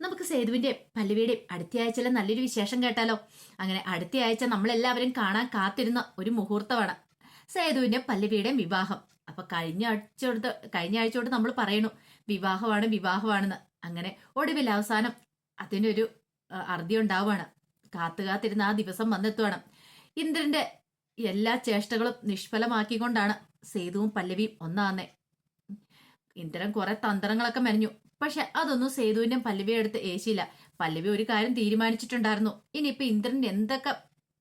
നമുക്ക് സേതുവിന്റെ പല്ലവിയുടെയും അടുത്ത ആഴ്ചയിലെ നല്ലൊരു വിശേഷം കേട്ടാലോ? അങ്ങനെ അടുത്ത ആഴ്ച നമ്മളെല്ലാവരും കാണാൻ കാത്തിരുന്ന ഒരു മുഹൂർത്തമാണ് സേതുവിന്റെ പല്ലവിയുടെയും വിവാഹം. അപ്പൊ കഴിഞ്ഞ ആഴ്ച തൊട്ട് കഴിഞ്ഞ ആഴ്ചയോട് നമ്മൾ പറയണു വിവാഹമാണ് വിവാഹമാണെന്ന്. അങ്ങനെ ഒടുവിൽ അവസാനം അതിനൊരു അർദ്ധി ഉണ്ടാവുകയാണ് കാത്തു കാത്തിരുന്ന ആ ദിവസം വന്നെത്തുവാണ്. ഇന്ദ്രന്റെ എല്ലാ ചേഷ്ടകളും നിഷ്ഫലമാക്കിക്കൊണ്ടാണ് സേതുവും പല്ലവിയും ഒന്നാന്നേ. ഇന്ദ്രൻ കുറെ തന്ത്രങ്ങളൊക്കെ മെനഞ്ഞു. പക്ഷെ അതൊന്നും സേതുവിന്റെ പല്ലവിയെ അടുത്ത് ഏശിയില്ല. പല്ലവി ഒരു കാര്യം തീരുമാനിച്ചിട്ടുണ്ടായിരുന്നു. ഇനിയിപ്പോ ഇന്ദ്രന്റെ എന്തൊക്കെ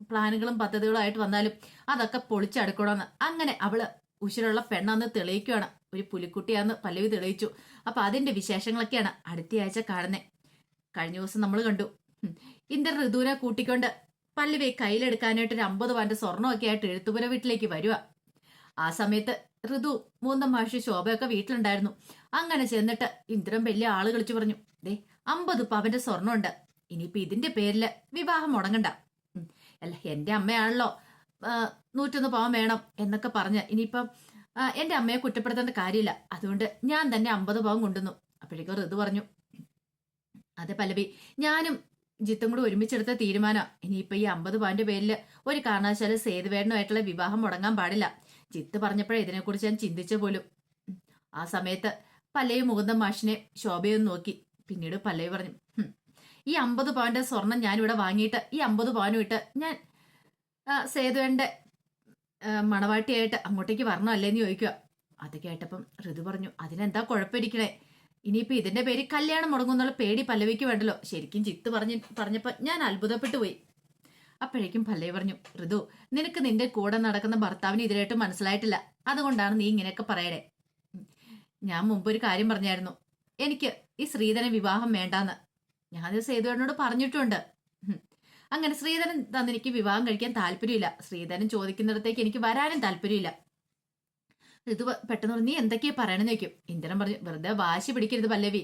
പ്ലാനുകളും പദ്ധതികളും ആയിട്ട് വന്നാലും അതൊക്കെ പൊളിച്ചടുക്കണമെന്ന് അങ്ങനെ അവൾ ഉശിരുള്ള പെണ്ണാന്ന് തെളിയിക്കുകയാണ് ഒരു പുലിക്കുട്ടിയാന്ന് പല്ലവി തെളിയിച്ചു. അപ്പൊ അതിന്റെ വിശേഷങ്ങളൊക്കെയാണ് അടുത്തയാഴ്ച കാണുന്നേ. കഴിഞ്ഞ ദിവസം നമ്മൾ കണ്ടു. ഇന്ദ്ര ഇന്ദ്രൻ ഋതുവിനെ കൂട്ടിക്കൊണ്ട് പല്ലവി കയ്യിലെടുക്കാനായിട്ട് ഒരു അമ്പത് പവന്റെ സ്വർണമൊക്കെ ആയിട്ട് എഴുത്തുപുര വീട്ടിലേക്ക് വരുക ആ സമയത്ത് ഋതു മൂന്നും മാഷി ശോഭയൊക്കെ വീട്ടിലുണ്ടായിരുന്നു. അങ്ങനെ ചെന്നിട്ട് ഇന്ദ്രം വലിയ ആൾ കളിച്ചു പറഞ്ഞു ദേ അമ്പത് പവന്റെ സ്വർണമുണ്ട്. ഇനിയിപ്പോ ഇതിന്റെ പേരിൽ വിവാഹം മുടങ്ങണ്ട. അല്ല എന്റെ അമ്മയാണല്ലോ നൂറ്റൊന്ന് പവൻ വേണം എന്നൊക്കെ പറഞ്ഞ് ഇനിയിപ്പം എന്റെ അമ്മയെ കുറ്റപ്പെടുത്തേണ്ട കാര്യമില്ല. അതുകൊണ്ട് ഞാൻ തന്നെ അമ്പത് പവൻ കൊണ്ടുവന്നു. അപ്പോഴേക്കും ഋതു പറഞ്ഞു അതെ പല്ലവി ഞാനും ജിത്തും കൂടി ഒരുമിച്ചെടുത്ത തീരുമാനം. ഇനിയിപ്പോ ഈ അമ്പത് പവന്റെ പേരിൽ ഒരു കാരണവശാലും സേതുവേടനുമായിട്ടുള്ള വിവാഹം മുടങ്ങാൻ പാടില്ല. ജിത്ത് പറഞ്ഞപ്പോഴേ ഇതിനെക്കുറിച്ച് ഞാൻ ചിന്തിച്ച പോലും. ആ സമയത്ത് പല്ലയും മുകുന്ദ മാഷിനെ ശോഭയും നോക്കി. പിന്നീട് പല്ലവി പറഞ്ഞു "ഹും, ഈ അമ്പത് പവന്റെ സ്വർണം ഞാനിവിടെ വാങ്ങിയിട്ട് ഈ അമ്പത് പവനും ഇട്ട് ഞാൻ സേതുവന്റെ മണവാട്ടിയായിട്ട് അങ്ങോട്ടേക്ക് വരണമല്ലേന്ന് ചോദിക്കുക അത് കേട്ടപ്പം ഋതു പറഞ്ഞു അതിനെന്താ കുഴപ്പമിരിക്കണേ? ഇനിയിപ്പോ ഇതിന്റെ പേര് കല്യാണം മുടങ്ങുന്നുള്ള പേടി പല്ലവിക്ക് വേണ്ടല്ലോ. ശരിക്കും ചിത്ത് പറഞ്ഞ് പറഞ്ഞപ്പോൾ ഞാൻ അത്ഭുതപ്പെട്ടു പോയി. അപ്പോഴേക്കും പല്ലവി പറഞ്ഞു ഋതു നിനക്ക് നിന്റെ കൂടെ നടക്കുന്ന ഭർത്താവിന് ഇതിലായിട്ട് മനസ്സിലായിട്ടില്ല. അതുകൊണ്ടാണ് നീ ഇങ്ങനെയൊക്കെ പറയണേ. ഞാൻ മുമ്പ് ഒരു കാര്യം പറഞ്ഞായിരുന്നു. എനിക്ക് ഈ ശ്രീധരൻ വിവാഹം വേണ്ടാന്ന്. ഞാൻ ഞാനത് സേതുവേടനോട് പറഞ്ഞിട്ടുണ്ട്. അങ്ങനെ ശ്രീധരൻ തന്നെനിക്ക് വിവാഹം കഴിക്കാൻ താല്പര്യമില്ല. ശ്രീധരൻ ചോദിക്കുന്നിടത്തേക്ക് എനിക്ക് വരാനും താല്പര്യമില്ല. ഋതു പെട്ടെന്ന് പറഞ്ഞു നീ എന്തൊക്കെയാ പറയണെന്ന് ചോദിക്കും. ഇന്ദ്രൻ പറഞ്ഞു വെറുതെ വാശി പിടിക്കരുത് പല്ലവി.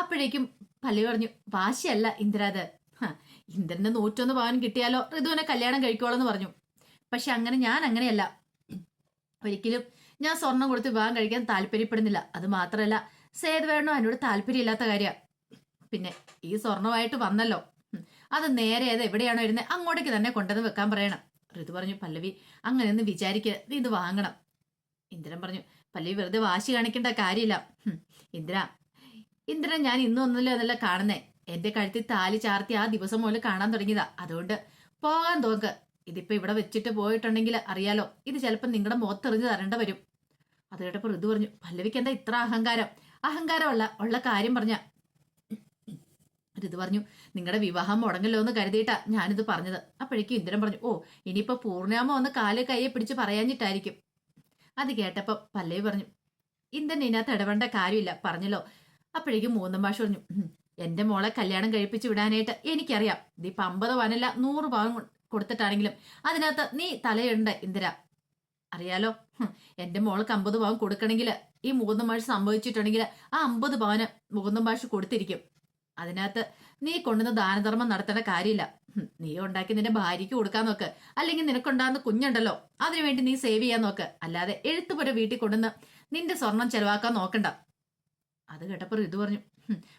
അപ്പോഴേക്കും പല്ലവി പറഞ്ഞു വാശിയല്ല ഇന്ദ്ര അത്. ഹ, ഇന്ദ്രന് നൂറ്റൊന്ന് പവൻ കിട്ടിയാലോ? ഋതുവിനെ കല്യാണം കഴിക്കോളെന്ന് പറഞ്ഞു. പക്ഷെ അങ്ങനെ ഞാൻ അങ്ങനെയല്ല. ഒരിക്കലും ഞാൻ സ്വർണം കൊടുത്ത് വിവാഹം കഴിക്കാൻ താല്പര്യപ്പെടുന്നില്ല. അത് മാത്രമല്ല സേതുവേണോ എന്നോട് താല്പര്യമില്ലാത്ത കാര്യമാണ് പിന്നെ ഈ സ്വർണമായിട്ട് വന്നല്ലോ. അത് നേരെ അത് എവിടെയാണോ ഇരുന്നത് അങ്ങോട്ടേക്ക് തന്നെ കൊണ്ടുവന്ന് വെക്കാൻ പറയണം. ഋതു പറഞ്ഞു പല്ലവി അങ്ങനെ ഒന്ന് വിചാരിക്കുക നീ ഇത് വാങ്ങണം. ഇന്ദ്രൻ പറഞ്ഞു പല്ലവി വെറുതെ വാശി കാണിക്കേണ്ട കാര്യമില്ല. ഇന്ദ്ര ഇന്ദ്രൻ ഞാൻ ഇന്നും ഒന്നുമില്ല എന്നല്ല കാണുന്നേ. എന്റെ കഴുത്തിൽ താലി ചാർത്തി ആ ദിവസം മുതൽ കാണാൻ തുടങ്ങിയതാ. അതുകൊണ്ട് പോകാൻ തോക്ക്. ഇതിപ്പോ ഇവിടെ വെച്ചിട്ട് പോയിട്ടുണ്ടെങ്കിൽ അറിയാലോ ഇത് ചിലപ്പോൾ നിങ്ങളുടെ മുഖത്തെറിഞ്ഞ് തരേണ്ട വരും. അത് കേട്ടപ്പോൾ ഋതു പറഞ്ഞു പല്ലവിക്ക് എന്താ ഇത്ര അഹങ്കാരം? അഹങ്കാരമുള്ള ഉള്ള കാര്യം പറഞ്ഞ. ഋതു പറഞ്ഞു നിങ്ങളുടെ വിവാഹം മുടങ്ങല്ലോ എന്ന് കരുതിയിട്ടാ ഞാനിത് പറഞ്ഞത്. അപ്പോഴേക്കും ഇന്ദ്രൻ പറഞ്ഞു ഓ ഇനിയിപ്പോ പൂർണാമ ഒന്ന് കാൽ കയ്യെ പിടിച്ച് പറയാഞ്ഞിട്ടായിരിക്കും. അത് കേട്ടപ്പോ പല്ലവി പറഞ്ഞു ഇന്ദ്രൻ ഇതിനകത്ത് ഇടപെടേണ്ട കാര്യമില്ല പറഞ്ഞല്ലോ. അപ്പോഴേക്കും മൂന്നും ഭാഷ പറഞ്ഞു "ഉം, എന്റെ മോളെ കല്യാണം കഴിപ്പിച്ചു വിടാനായിട്ട് എനിക്കറിയാം. ഇതിപ്പോ അമ്പത് പവനല്ല നൂറ് പവൻ കൊടുത്തിട്ടാണെങ്കിലും അതിനകത്ത് നീ തലയുണ്ട് ഇന്ദിര. അറിയാലോ? എന്റെ മോൾക്ക് അമ്പത് പവൻ കൊടുക്കണമെങ്കിൽ ഈ മൂന്ന് മാഷ് സംഭവിച്ചിട്ടുണ്ടെങ്കിൽ ആ അമ്പത് പവന് മൂന്ന് മാഷ് കൊടുത്തിരിക്കും. അതിനകത്ത് നീ കൊണ്ടുവന്ന് ദാനധർമ്മം നടത്തേണ്ട കാര്യമില്ല. നീ ഉണ്ടാക്കി നിന്റെ ഭാര്യയ്ക്ക് കൊടുക്കാൻ നോക്ക്. അല്ലെങ്കിൽ നിനക്കുണ്ടാകുന്ന കുഞ്ഞുണ്ടല്ലോ അതിനുവേണ്ടി നീ സേവ് ചെയ്യാൻ നോക്ക്. അല്ലാതെ എഴുത്തുപുര വീട്ടിൽ കൊണ്ടുവന്ന് നിന്റെ സ്വർണം ചെലവാക്കാൻ നോക്കണ്ട. അത് കേട്ടപ്പോൾ ഇത് പറഞ്ഞു "ഹും,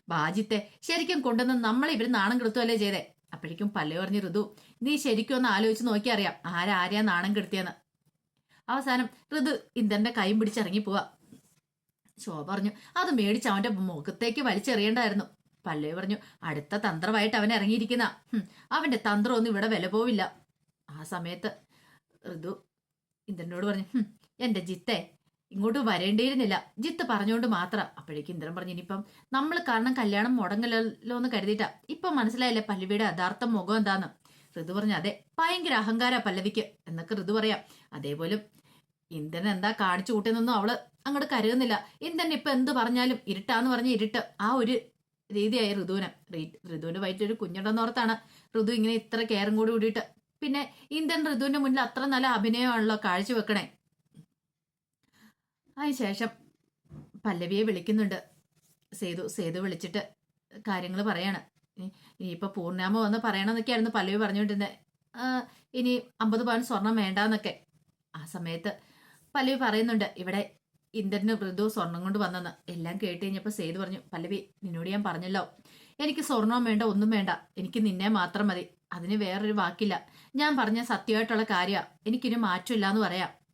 ബാജിത്തെ ശരിക്കും കൊണ്ടുവന്ന് നമ്മളെ ഇവർ നാണം കെടുത്തുവല്ലേ ചെയ്തേ? അപ്പോഴേക്കും പല്ലു പറഞ്ഞു ഋതു നീ ശരിക്കും ഒന്ന് ആലോചിച്ച് നോക്കിയറിയാം ആരാരെയാ നാണം കെടുത്തിയെന്ന്. അവസാനം ഋതു ഇന്ദ്രന്റെ കൈയും പിടിച്ചിറങ്ങി പോവാ. ശോഭ പറഞ്ഞു അത് മേടിച്ച് അവന്റെ മുഖത്തേക്ക് വലിച്ചെറിയേണ്ടായിരുന്നു. പല്ലവി പറഞ്ഞു അടുത്ത തന്ത്രമായിട്ട് അവൻ ഇറങ്ങിയിരിക്കുന്ന. അവന്റെ തന്ത്രമൊന്നും ഇവിടെ വില പോവില്ല. ആ സമയത്ത് ഋതു ഇന്ദ്രനോട് പറഞ്ഞു എന്റെ ജിത്തെ ഇങ്ങോട്ട് വരേണ്ടിയിരുന്നില്ല. ജിത്ത് പറഞ്ഞുകൊണ്ട് മാത്രം. അപ്പോഴേക്കും ഇന്ദ്രൻ പറഞ്ഞു ഇനിയിപ്പം നമ്മൾ കാരണം കല്യാണം മുടങ്ങലല്ലോ എന്ന് കരുതിയിട്ടാ. ഇപ്പൊ മനസ്സിലായില്ലേ പല്ലവിയുടെ യഥാർത്ഥ മുഖം എന്താന്ന്? ഋതു പറഞ്ഞു അതെ ഭയങ്കര അഹങ്കാര പല്ലവിക്ക് എന്നൊക്കെ ഋതു പറയാം. അതേപോലെ ഇന്ദ്രൻ എന്താ കാണിച്ചു കൂട്ടിയെന്നൊന്നും അവൾ അങ്ങോട്ട് കരുതുന്നില്ല. ഇന്ദ്രൻ ഇപ്പൊ എന്ത് പറഞ്ഞാലും ഇരുട്ടാന്ന് പറഞ്ഞ ഇരുട്ട്. ആ ഒരു രീതിയായി ഋതുവിന് വയറ്റിൽ ഒരു കുഞ്ഞുണ്ടെന്നോർത്താണ് ഋതു ഇങ്ങനെ ഇത്ര കെയറും കൂടി കൂടിയിട്ട്. പിന്നെ ഇന്ദ്രൻ ഋതുവിന്റെ മുന്നിൽ അത്ര നല്ല അഭിനയമാണല്ലോ കാഴ്ചവെക്കണേ. അതിനുശേഷം പല്ലവിയെ വിളിക്കുന്നുണ്ട്. സേതു സേതു വിളിച്ചിട്ട് കാര്യങ്ങൾ പറയാണ്. ഇനി- ഇനിയിപ്പോ പൂർണാമ വന്ന് പറയണമെന്നൊക്കെയായിരുന്നു പല്ലവി പറഞ്ഞുകൊണ്ടിരുന്നത് ഇനി അമ്പത് പവൻ സ്വർണം വേണ്ടാന്നൊക്കെ. ആ സമയത്ത് പല്ലവി പറയുന്നുണ്ട് ഇവിടെ ഇന്ദ്രന് മൃദു സ്വർണം കൊണ്ട് വന്നെന്ന്. എല്ലാം കേട്ട് കഴിഞ്ഞപ്പോൾ സേതു പറഞ്ഞു പല്ലവി നിന്നോട് ഞാൻ പറഞ്ഞല്ലോ. എനിക്ക് സ്വർണവും വേണ്ട ഒന്നും വേണ്ട. എനിക്ക് നിന്നെ മാത്രം മതി. അതിന് വേറൊരു വാക്കില്ല. ഞാൻ പറഞ്ഞ സത്യമായിട്ടുള്ള കാര്യമാണ് എനിക്കിനി മാറ്റമില്ല എന്ന് പറയാം.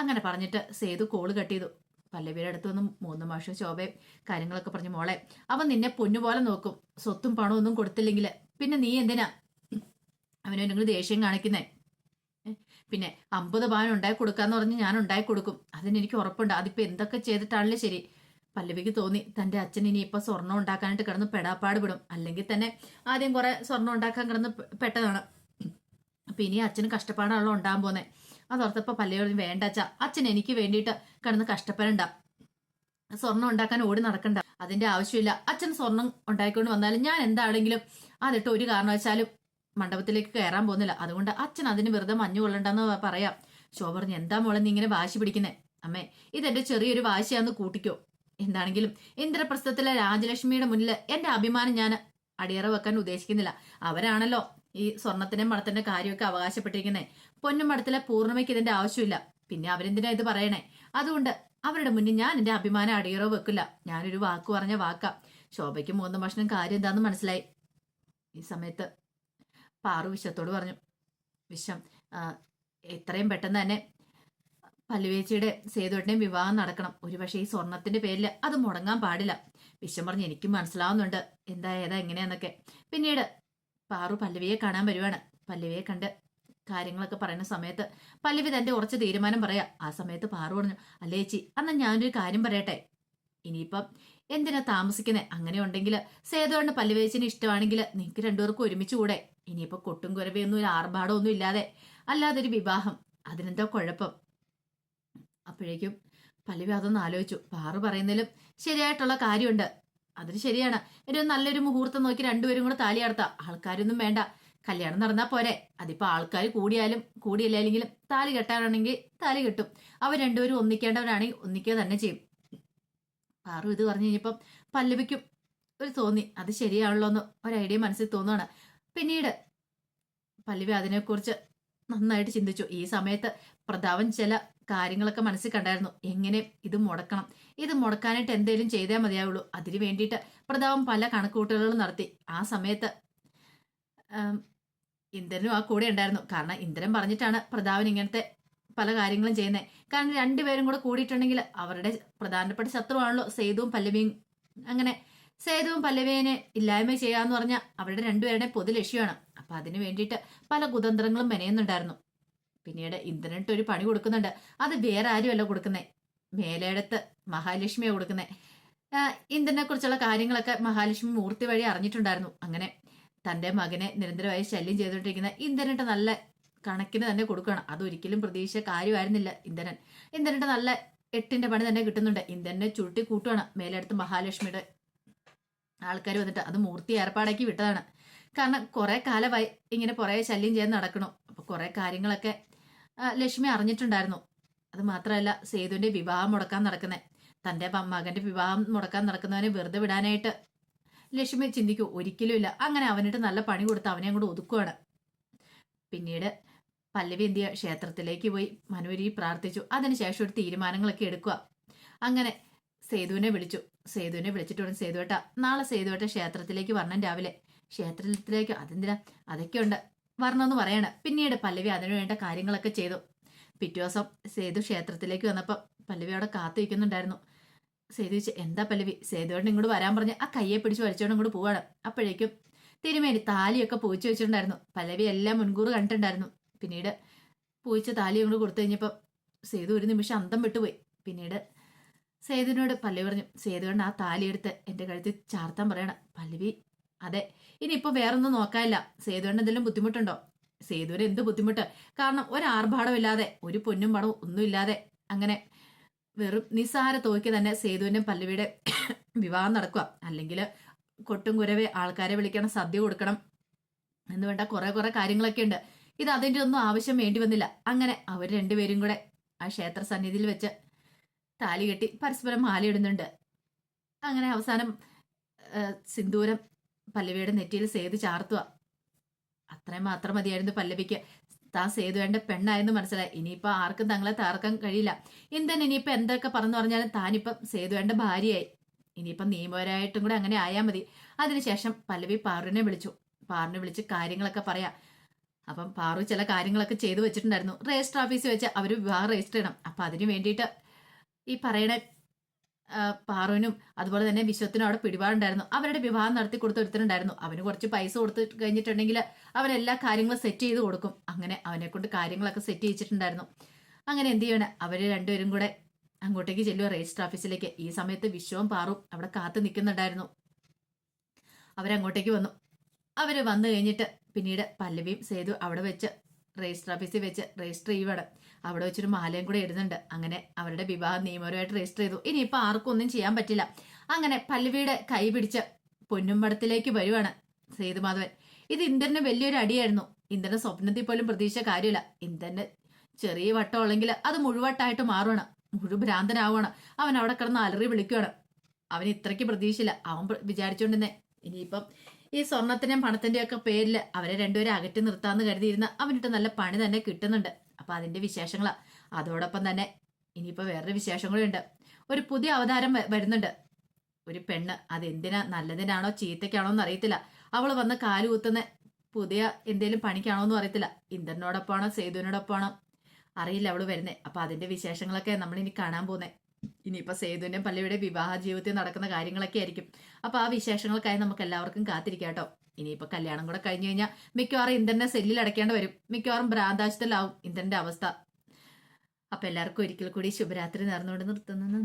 അങ്ങനെ പറഞ്ഞിട്ട് സേതു കോൾ കട്ട് ചെയ്തു. പല്ലവിയുടെ അടുത്ത് വന്ന് മൂന്ന് മാഷ ശോഭയും കാര്യങ്ങളൊക്കെ പറഞ്ഞു മോളെ അവൻ നിന്നെ പൊന്നുപോലെ നോക്കും. സ്വത്തും പണവും ഒന്നും കൊടുത്തില്ലെങ്കിൽ പിന്നെ നീ എന്തിനാ അവനെന്തെങ്കിലും ദേഷ്യം കാണിക്കുന്നേ? പിന്നെ അമ്പത് പവൻ ഉണ്ടായി കൊടുക്കാന്ന് പറഞ്ഞ് ഞാൻ ഉണ്ടായി കൊടുക്കും. അതിന് എനിക്ക് ഉറപ്പുണ്ട്. അതിപ്പോ എന്തൊക്കെ ചെയ്തിട്ടാണല്ലേ ശരി. പല്ലവിക്ക് തോന്നി തന്റെ അച്ഛൻ ഇനി ഇപ്പൊ സ്വർണം ഉണ്ടാക്കാനായിട്ട് കിടന്ന് പെടാപ്പാട് വിടും അല്ലെങ്കിൽ തന്നെ ആദ്യം കുറെ സ്വർണം ഉണ്ടാക്കാൻ കിടന്ന് പെട്ടതാണ്. അപ്പൊ ഇനി അച്ഛന് കഷ്ടപ്പാടാണല്ലോ ഉണ്ടാകാൻ പോന്നെ അതോർത്തപ്പോ പല്ലയോടും വേണ്ട അച്ഛ അച്ഛൻ എനിക്ക് വേണ്ടിയിട്ട് കിടന്ന് കഷ്ടപ്പെടണ്ട. സ്വർണം ഉണ്ടാക്കാൻ ഓടി നടക്കണ്ട. അതിന്റെ ആവശ്യമില്ല. അച്ഛൻ സ്വർണം ഉണ്ടാക്കിക്കൊണ്ട് വന്നാലും ഞാൻ എന്താണെങ്കിലും അതിട്ട് ഒരു കാരണവശാലും മണ്ഡപത്തിലേക്ക് കയറാൻ പോകുന്നില്ല. അതുകൊണ്ട് അച്ഛൻ അതിന് വെറുതെ മഞ്ഞു കൊള്ളണ്ടെന്ന് പറയാം. ശോഭ പറഞ്ഞു എന്താ മോളെ നീ ഇങ്ങനെ വാശി പിടിക്കുന്നേ? അമ്മേ ഇതെന്റെ ചെറിയൊരു വാശിയാന്ന് കൂട്ടിക്കോ. എന്താണെങ്കിലും ഇന്ദ്രപ്രസ്ഥത്തിലെ രാജലക്ഷ്മിയുടെ മുന്നിൽ എന്റെ അഭിമാനം ഞാൻ അടിയറ വെക്കാൻ ഉദ്ദേശിക്കുന്നില്ല. അവരാണല്ലോ ഈ സ്വർണത്തിന്റെ മടത്തിന്റെ കാര്യമൊക്കെ അവകാശപ്പെട്ടിരിക്കുന്നത് പൊന്നും മടത്തിലെ പൂർണിമയ്ക്ക് ഇതിന്റെ ആവശ്യമില്ല. പിന്നെ അവരെന്തിനാ ഇത് പറയണേ? അതുകൊണ്ട് അവരുടെ മുന്നിൽ ഞാൻ എന്റെ അഭിമാനം അടിയറോ വെക്കില്ല. ഞാനൊരു വാക്ക് പറഞ്ഞ വാക്കാ. ശോഭയ്ക്ക് മൂന്ന് ഭക്ഷണം കാര്യം എന്താന്ന് മനസ്സിലായി. ഈ സമയത്ത് പാറു വിശ്വത്തോട് പറഞ്ഞു വിശ്വം എത്രയും പെട്ടെന്ന് തന്നെ പല്ലുവേച്ചിയുടെ സേതുവേട്ടനെയും വിവാഹം നടക്കണം. ഒരുപക്ഷെ ഈ സ്വർണത്തിന്റെ പേരിൽ അത് മുടങ്ങാൻ പാടില്ല. വിശ്വം പറഞ്ഞ് എനിക്കും മനസ്സിലാവുന്നുണ്ട്. എന്താ ഏതാ എങ്ങനെയാന്നൊക്കെ. പിന്നീട് പാറു പല്ലവിയെ കാണാൻ വരുവാണ്. പല്ലവിയെ കണ്ട് കാര്യങ്ങളൊക്കെ പറയുന്ന സമയത്ത് പല്ലവി തന്റെ ഉറച്ച തീരുമാനം പറയാ. ആ സമയത്ത് പാറു പറഞ്ഞു അല്ലേ ചേച്ചി അന്ന് ഞാനൊരു കാര്യം പറയട്ടെ. ഇനിയിപ്പം എന്തിനാ താമസിക്കുന്നേ? അങ്ങനെ ഉണ്ടെങ്കിൽ സേതുകൊണ്ട് പല്ലുവേച്ചിന് ഇഷ്ടമാണെങ്കിൽ നിങ്ങൾക്ക് രണ്ടുപേർക്കും ഒരുമിച്ച് കൂടെ. ഇനിയിപ്പോ കൊട്ടും കുരവയൊന്നും ഒരു ആർഭാടം ഒന്നും ഇല്ലാതെ. അല്ലാതെ ഒരു വിവാഹം. അതിനെന്താ കുഴപ്പം? അപ്പോഴേക്കും പല്ലവി അതൊന്ന് ആലോചിച്ചു. പാറു പറയുന്നതിലും ശരിയായിട്ടുള്ള കാര്യമുണ്ട്. അതിന് ശരിയാണ്. ഒരു നല്ലൊരു മുഹൂർത്തം നോക്കി രണ്ടുപേരും കൂടെ താലി നടത്താം ആൾക്കാരൊന്നും വേണ്ട. കല്യാണം നടന്നാ പോരെ. അതിപ്പോ ആൾക്കാർ കൂടിയാലും കൂടിയില്ലെങ്കിലും താലി കെട്ടാനാണെങ്കിൽ താലി കെട്ടും. അവർ രണ്ടുപേരും ഒന്നിക്കേണ്ടവരാണെങ്കിൽ ഒന്നിക്കുക തന്നെ ചെയ്യും. പാറു ഇത് പറഞ്ഞു കഴിഞ്ഞപ്പം പല്ലവിക്കും ഒരു തോന്നി. അത് ശരിയാണല്ലോ എന്ന് ഒരു ഐഡിയ മനസ്സിൽ തോന്നുകയാണ് പിന്നീട് പല്ലവി അതിനെക്കുറിച്ച് നന്നായിട്ട് ചിന്തിച്ചു. ഈ സമയത്ത് പ്രതാപൻ ചില കാര്യങ്ങളൊക്കെ മനസ്സിൽ കണ്ടായിരുന്നു. എങ്ങനെ ഇത് മുടക്കണം? ഇത് മുടക്കാനായിട്ട് എന്തേലും ചെയ്തേ മതിയാവുള്ളൂ. അതിനു വേണ്ടിയിട്ട് പ്രതാപം പല കണക്കുകൂട്ടലുകളും നടത്തി. ആ സമയത്ത് ഇന്ദ്രനും ആ കൂടെ ഉണ്ടായിരുന്നു. കാരണം ഇന്ദ്രൻ പറഞ്ഞിട്ടാണ് പ്രതാപൻ ഇങ്ങനത്തെ പല കാര്യങ്ങളും ചെയ്യുന്നത് കാരണം രണ്ടുപേരും കൂടെ കൂടിയിട്ടുണ്ടെങ്കിൽ അവരുടെ പ്രധാനപ്പെട്ട ശത്രുവാണല്ലോ. സേതുവും പല്ലവിയും അങ്ങനെ സേതുവും പല്ലവിയെ ഇല്ലായ്മ ചെയ്യാന്ന് പറഞ്ഞാൽ അവരുടെ രണ്ടുപേരുടെ പൊതു ലക്ഷ്യമാണ്. അപ്പൊ അതിനു വേണ്ടിയിട്ട് പല കുതന്ത്രങ്ങളും മെനയുന്നുണ്ടായിരുന്നു. പിന്നീട് ഇന്ദ്രനിട്ട് ഒരു പണി കൊടുക്കുന്നുണ്ട്. അത് വേറെ ആരുമല്ല കൊടുക്കുന്നേ. മേലെടുത്ത് മഹാലക്ഷ്മിയെ കൊടുക്കുന്നേ. ഇന്ദ്രനെ കുറിച്ചുള്ള കാര്യങ്ങളൊക്കെ മഹാലക്ഷ്മി മൂർത്തി വഴി അറിഞ്ഞിട്ടുണ്ടായിരുന്നു. അങ്ങനെ തന്റെ മകനെ നിരന്തരമായി ശല്യം ചെയ്തുകൊണ്ടിരിക്കുന്ന ഇന്ദ്രനിട്ട് നല്ല കണക്കിന് തന്നെ കൊടുക്കണം അതൊരിക്കലും പ്രതീക്ഷ കാര്യമായിരുന്നില്ല ഇന്ദ്രൻ. ഇന്ദ്രനിട്ട് നല്ല എട്ടിന്റെ പണി തന്നെ കിട്ടുന്നുണ്ട്. ഇന്ദ്രനെ ചുരുട്ടി കൂട്ടുകയാണ് മേലെടുത്ത് മഹാലക്ഷ്മിയുടെ ആൾക്കാർ വന്നിട്ട്. അത് മൂർത്തി ഏർപ്പാടാക്കി വിട്ടതാണ്. കാരണം കുറെ കാലമായി ഇങ്ങനെ പുറകെ ശല്യം ചെയ്ത് നടക്കണു. അപ്പൊ കുറെ കാര്യങ്ങളൊക്കെ ലക്ഷ്മി അറിഞ്ഞിട്ടുണ്ടായിരുന്നു. അത് മാത്രമല്ല സേതുവിന്റെ വിവാഹം മുടക്കാൻ നടക്കുന്നേ. തന്റെ മകന്റെ വിവാഹം മുടക്കാൻ നടക്കുന്നവനെ വെറുതെ വിടാനായിട്ട്. ലക്ഷ്മി ചിന്തിക്കൂ ഒരിക്കലും ഇല്ല. അങ്ങനെ അവനിട്ട് നല്ല പണി കൊടുത്ത് അവനെ അങ്ങോട്ട് ഒതുക്കുവാണ്. പിന്നീട് പല്ലവി എന്തിയ ക്ഷേത്രത്തിലേക്ക് പോയി മനുവരി പ്രാർത്ഥിച്ചു. അതിനുശേഷം ഒരു തീരുമാനങ്ങളൊക്കെ എടുക്കുക. അങ്ങനെ സേതുവിനെ വിളിച്ചു. സേതുവിനെ വിളിച്ചിട്ട് പറഞ്ഞു സേതുവേട്ട നാളെ സേതുവേട്ട ക്ഷേത്രത്തിലേക്ക് വരണം രാവിലെ. ക്ഷേത്രത്തിലേക്ക്? അതെന്തിനാ? അതൊക്കെ ഉണ്ട് വരണമെന്ന് പറയണ. പിന്നീട് പല്ലവി അതിനു വേണ്ട കാര്യങ്ങളൊക്കെ ചെയ്തു. പിറ്റേ ദിവസം സേതു ക്ഷേത്രത്തിലേക്ക് വന്നപ്പോൾ പല്ലവി അവിടെ കാത്തു വയ്ക്കുന്നുണ്ടായിരുന്നു സേതു ചോദിച്ചു എന്താ പല്ലവി? സേതുവോട് ഇങ്ങോട്ട് വരാൻ പറഞ്ഞ് ആ കയ്യെ പിടിച്ച് വലിച്ചോണ്ട് ഇങ്ങോട്ട് പോവാണ്. അപ്പോഴേക്കും തിരുമേനി താലിയൊക്കെ പൂച്ചു വെച്ചിട്ടുണ്ടായിരുന്നു. പല്ലവി എല്ലാം മുൻകൂർ കണ്ടിട്ടുണ്ടായിരുന്നു. പിന്നീട് പൂച്ച താലി അങ്ങോട്ട് കൊടുത്തു കഴിഞ്ഞപ്പോൾ സേതു ഒരു നിമിഷം അന്തം വിട്ടുപോയി. പിന്നീട് സേതുവിനോട് പല്ലവി പറഞ്ഞു സേതുവേണ്ട ആ താലി എടുത്ത് എന്റെ കഴുത്തിൽ ചാർത്താൻ പറയണം. പല്ലവി അതെ ഇനിയിപ്പോൾ വേറൊന്നും നോക്കാനില്ല. സേതുവിന് എന്തെങ്കിലും ബുദ്ധിമുട്ടുണ്ടോ? സേതുവിന് എന്ത് ബുദ്ധിമുട്ട്? കാരണം ഒരു ആർഭാടമില്ലാതെ ഒരു പൊന്നും പണവും ഒന്നുമില്ലാതെ അങ്ങനെ വെറും നിസ്സാര തോക്കി തന്നെ സേതുവിന്റെ പല്ലവിയുടെ വിവാഹം നടക്കുക. അല്ലെങ്കിൽ കൊട്ടും കുരവേ ആൾക്കാരെ വിളിക്കണം സദ്യ കൊടുക്കണം എന്ന് വേണ്ട കുറെ കുറെ കാര്യങ്ങളൊക്കെ ഉണ്ട്. ഇത് അതിന്റെ ഒന്നും ആവശ്യം വേണ്ടി വന്നില്ല. അങ്ങനെ അവർ രണ്ടുപേരും കൂടെ ആ ക്ഷേത്ര സന്നിധിയിൽ വെച്ച് താലി കെട്ടി പരസ്പരം മാലയിടുന്നുണ്ട്. അങ്ങനെ അവസാനം സിന്ദൂരം പല്ലവിയുടെ നെറ്റിയിൽ സേതു ചാർത്തുക അത്രയും മാത്രം മതിയായിരുന്നു പല്ലവിക്ക്. താൻ സേതുവേണ്ട പെണ്ണായെന്ന് മനസ്സിലായി. ഇനിയിപ്പൊ ആർക്കും തങ്ങളെ താർക്കാൻ കഴിയില്ല. ഇന്ദ്രൻ ഇനിയിപ്പോ എന്തൊക്കെ പറഞ്ഞു പറഞ്ഞാലും താനിപ്പം സേതുവേണ്ട ഭാര്യയായി. ഇനിയിപ്പം നിയമപരമായിട്ടും കൂടെ അങ്ങനെ ആയാൽ മതി. അതിനുശേഷം പല്ലവി പാറുവിനെ വിളിച്ചു. പാറിനെ വിളിച്ച് കാര്യങ്ങളൊക്കെ പറയാം. അപ്പം പാറു ചില കാര്യങ്ങളൊക്കെ ചെയ്തു വെച്ചിട്ടുണ്ടായിരുന്നു. രജിസ്റ്റർ ഓഫീസിൽ വെച്ച് അവർ വിവാഹം രജിസ്റ്റർ ചെയ്യണം. അപ്പം അതിന് വേണ്ടിയിട്ട് ഈ പറയണ പാറുവിനും അതുപോലെ തന്നെ വിശ്വത്തിനും അവിടെ പിടിപാടുണ്ടായിരുന്നു. അവരുടെ വിവാഹം നടത്തി കൊടുത്ത് ഒരുത്തരുണ്ടായിരുന്നു. അവന് കുറച്ച് പൈസ കൊടുത്ത് കഴിഞ്ഞിട്ടുണ്ടെങ്കിൽ അവൻ എല്ലാ കാര്യങ്ങളും സെറ്റ് ചെയ്ത് കൊടുക്കും. അങ്ങനെ അവനെ കൊണ്ട് കാര്യങ്ങളൊക്കെ സെറ്റ് ചെയ്യിച്ചിട്ടുണ്ടായിരുന്നു. അങ്ങനെ എന്ത് ചെയ്യണം? അവർ രണ്ടുപേരും കൂടെ അങ്ങോട്ടേക്ക് ചെല്ലുക രജിസ്റ്റർ ഓഫീസിലേക്ക് ഈ സമയത്ത് വിശ്വവും പാറും അവിടെ കാത്തു നിൽക്കുന്നുണ്ടായിരുന്നു. അവരങ്ങോട്ടേക്ക് വന്നു. അവർ വന്നു കഴിഞ്ഞിട്ട് പിന്നീട് പല്ലവിയും സേതു അവിടെ വെച്ച് രജിസ്റ്റർ ഓഫീസിൽ വെച്ച് രജിസ്റ്റർ ചെയ്യുവാണ് അവിടെ വെച്ചൊരു മാലയും കൂടെ ഇടുന്നുണ്ട്. അങ്ങനെ അവരുടെ വിവാഹ നിയമപരമായിട്ട് രജിസ്റ്റർ ചെയ്തു. ഇനിയിപ്പോൾ ആർക്കും ഒന്നും ചെയ്യാൻ പറ്റില്ല. അങ്ങനെ പല്ലവിയുടെ കൈ പിടിച്ച് പൊന്നുംപടത്തിലേക്ക് വരുവാണ് സേതുമാധവൻ. ഇത് ഇന്ദ്രന് വലിയൊരു അടിയായിരുന്നു. ഇന്ദ്രന്റെ സ്വപ്നത്തിൽ പോലും പ്രതീക്ഷ കാര്യമില്ല. ഇന്ദ്രന്റെ ചെറിയ വട്ടം ഉള്ളെങ്കിൽ അത് മുഴുവട്ടായിട്ട് മാറുവാണ്. മുഴുഭ്രാന്തനാവുകയാണ് അവൻ അവിടെ കിടന്ന് അലറി വിളിക്കുവാണ്. അവൻ ഇത്രയ്ക്ക് പ്രതീക്ഷയില്ല അവൻ വിചാരിച്ചുകൊണ്ടിരുന്നേ ഇനിയിപ്പം ഈ സ്വർണത്തിന്റെയും പണത്തിന്റെയും ഒക്കെ പേരിൽ അവരെ രണ്ടുപേരെ അകറ്റി നിർത്താന്ന് കരുതിയിരുന്ന അവനിട്ട് നല്ല പണി തന്നെ കിട്ടുന്നുണ്ട്. അപ്പൊ അതിന്റെ വിശേഷങ്ങളാ. അതോടൊപ്പം തന്നെ ഇനിയിപ്പോ വേറൊരു വിശേഷങ്ങളും ഉണ്ട്. ഒരു പുതിയ അവതാരം വരുന്നുണ്ട്. ഒരു പെണ്ണ്. അത് എന്തിനാ നല്ലതിനാണോ? ചീത്തയ്ക്കാണോ എന്ന് അറിയത്തില്ല. അവൾ വന്ന് കാൽ കുത്തുന്ന പുതിയ എന്തേലും പണിക്കാണോ എന്നും അറിയത്തില്ല. ഇന്ദ്രനോടൊപ്പമാണോ സേതുവിനോടൊപ്പമാണോ അറിയില്ല അവൾ വരുന്നേ. അപ്പൊ അതിന്റെ വിശേഷങ്ങളൊക്കെ നമ്മൾ ഇനി കാണാൻ പോകുന്നേ ഇനിയിപ്പോ സേതുവിന്റെ പള്ളിയുടെ വിവാഹ ജീവിതത്തിൽ നടക്കുന്ന കാര്യങ്ങളൊക്കെ ആയിരിക്കും. അപ്പൊ ആ വിശേഷങ്ങൾക്കായി നമുക്ക് എല്ലാവർക്കും കാത്തിരിക്കാം കേട്ടോ. ഇനിയിപ്പോ കല്യാണം കൂടെ കഴിഞ്ഞു കഴിഞ്ഞാൽ മിക്കവാറും ഇന്ദ്രനെ സെല്ലിൽ അടയ്ക്കേണ്ടി വരും. മിക്കവാറും ഭ്രാന്താശത്തിലാവും ഇന്ദ്രന്റെ അവസ്ഥ. അപ്പൊ എല്ലാവർക്കും ഒരിക്കൽ കൂടി ശുഭരാത്രി നേർന്നുകൊണ്ട് നിർത്തുന്നു.